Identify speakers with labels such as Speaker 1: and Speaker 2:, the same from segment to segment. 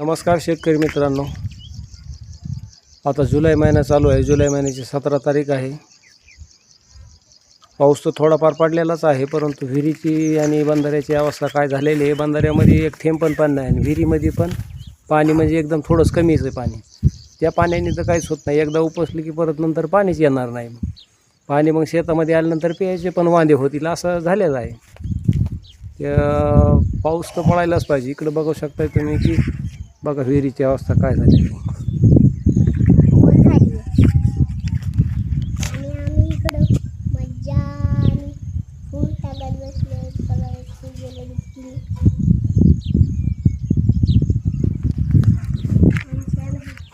Speaker 1: नमस्कार शेतकरी मित्रांनो. आता जुलै महिना चालू आहे. जुलै महिन्याची सतरा तारीख आहे. पाऊस तर थोडाफार पडलेलाच आहे परंतु विहिरीची आणि बंधाऱ्याची अवस्था काय झालेली आहे? बंधाऱ्यामध्ये एक थेंब पण पाणी नाही आणि विहिरीमध्ये पण पाणी म्हणजे एकदम थोडंच कमीच आहे पाणी. त्या पाण्याने तर काहीच होत नाही. एकदा उपसली की परत नंतर पाणीच येणार नाही. पाणी मग शेतामध्ये आल्यानंतर प्यायचे पण वांदे होतील असं झालेलं आहे. त्या पाऊस तर पडायलाच पाहिजे. इकडं बघू शकताय तुम्ही की बघा विहिरीची अवस्था काय झाली.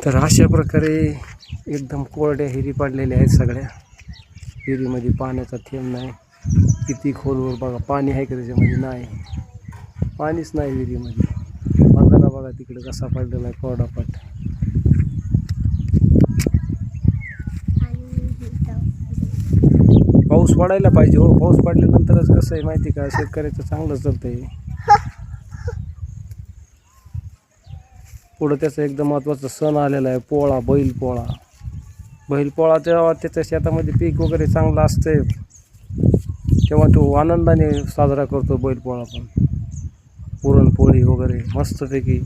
Speaker 1: तर अशा प्रकारे एकदम कोरड्या हिरी पडलेल्या आहेत सगळ्या. हिरीमध्ये पाण्याचा थेंब नाही. किती खोलवर बघा पाणी आहे का त्याच्यामध्ये? नाही. पाणीच नाही विहिरीमध्ये. बघा तिकडे कसा पडलेला आहे कोरडापाट पाऊस पडायला पाहिजे हो. पाऊस पडल्यानंतरच कसं आहे माहिती का? शेतकऱ्याचं चांगलं चालतंय. पुढं त्याचा एकदम महत्त्वाचा सण आलेला आहे. पोळा बैल पोळा. बैल पोळा तेव्हा त्याच्या शेतामध्ये पीक वगैरे चांगलं असतंय तेव्हा तो आनंदाने साजरा करतो बैल पोळा पण. पुरणपोळी वगैरे मस्तपैकी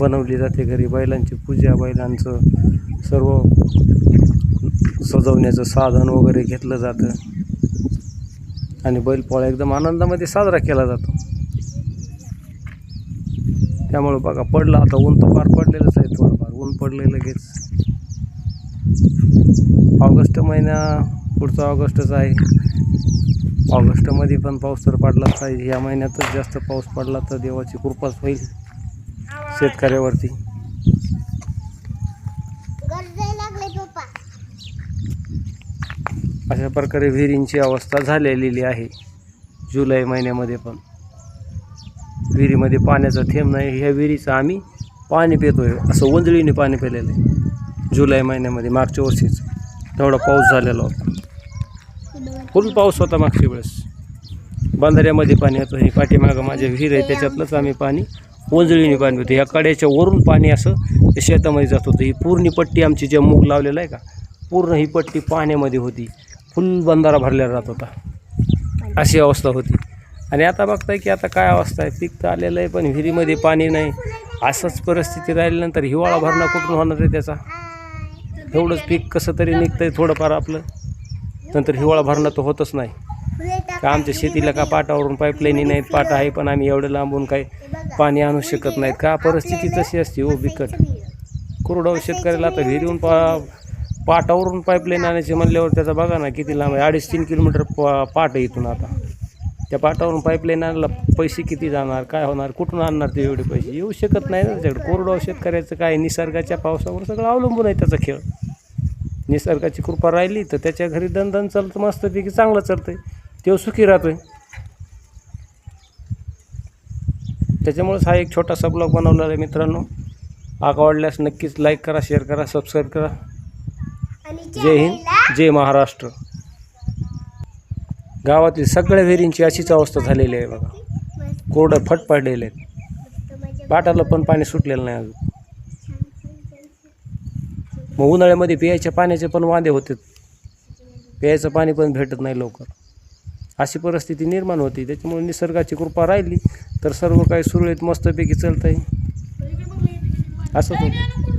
Speaker 1: बनवली जाते घरी. बैलांची पूजा बैलांचं सर्व सजवण्याचं साधन वगैरे घेतलं जातं. आणि बैलपोळा एकदम आनंदामध्ये साजरा केला जातो. त्यामुळे बघा पडला आता ऊन तर फार पडलेलंच आहे थोडंफार. ऊन पडले लगेच. ऑगस्ट महिना पुढचा ऑगस्टच आहे. ऑगस्टमध्ये पण पाऊस तर पडलाच आहे ह्या महिन्यातच जास्त पाऊस पडला तर देवाची कृपाच होईल शेतकऱ्यावरती. अशा प्रकारे विहिरींची अवस्था झालेली आहे. जुलै महिन्यामध्ये पण. विहिरीमध्ये पाण्याचा थेंब नाही. ह्या विहिरीचं आम्ही पाणी पितोय. असं वंजळीने पाणी पिलेलं आहे. जुलै महिन्यामध्ये मागच्या वर्षीच. तेवढा पाऊस झालेला होता. फुल पाऊस होता मागच्या वेळेस. बांधाऱ्यामध्ये पाणी होतं हे पाठीमागं माझ्या विहीर आहे त्याच्यातलंच आम्ही पाणी ओंजळीने पाणी पितो या कड्याच्या वरून पाणी असं ते शेतामध्ये जात होतं. ही पूर्ण पट्टी आमची जे मूग लावलेलं आहे का पूर्ण ही पट्टी पाण्यामध्ये होती. फुल बंधारा भरलेला राहत होता. अशी अवस्था होती. आणि आता बघताय की आता काय अवस्था आहे? पीक तर आलेलं आहे पण विहिरीमध्ये पाणी नाही. असंच परिस्थिती राहिल्यानंतर हिवाळा भरणं कुठून होणार आहे त्याचा? एवढंच पीक कसं तरी निघतं आहे थोडंफार आपलं. नंतर हिवाळा भरणं तर होतच नाही. का आमच्या शेतीला का पाटावरून पाईपलाईनी नाहीत पाटा आहे पण आम्ही एवढं लांबून काही पाणी आणू शकत नाहीत. का परिस्थिती तशी असते हो बिकट. कोरडाव शेतकऱ्याला आता विहिरीहून पा पाटावरून पाईपलाईन आणायची म्हणल्यावर त्याचा बघा ना किती लांब आहे. अडीच तीन किलोमीटर पा पाट आहे इथून आता. त्या पाटावरून पाईपलाईन आणायला पैसे किती जाणार काय होणार कुठून आणणार ते एवढे पैसे? येऊ शकत नाही ना त्याच्याकडे. कोरडाव शेतकऱ्याचं काय निसर्गाच्या पावसावर सगळं अवलंबून आहे त्याचा खेळ. निसर्गाची कृपा राहिली तर त्याच्या घरी दणदण चालतं मस्तपैकी चांगलं चालतंय तो सुखी राहतोय. त्याच्यामुळेच हा एक छोटासा ब्लॉग बनवलेला आहे मित्रांनो. आवडल्यास नक्कीच लाईक करा शेअर करा सबस्क्राईब करा. जय हिंद जय महाराष्ट्र. गावातील सगळ्या विहिरींची अशीच अवस्था झालेली आहे बघा. कोरडं फट पडलेले आहेत. पाटाला पण पाणी सुटलेलं नाही अजून. मग उन्हाळ्यामध्ये प्यायच्या पाण्याचे पण वांदे होते. प्यायचं पाणी पण भेटत नाही लवकर. अशी परिस्थिती निर्माण होती. त्याच्यामुळे निसर्गाची कृपा राहिली. तर सर्व काही सुरळीत मस्तपैकी चालत आहे असंच होतं.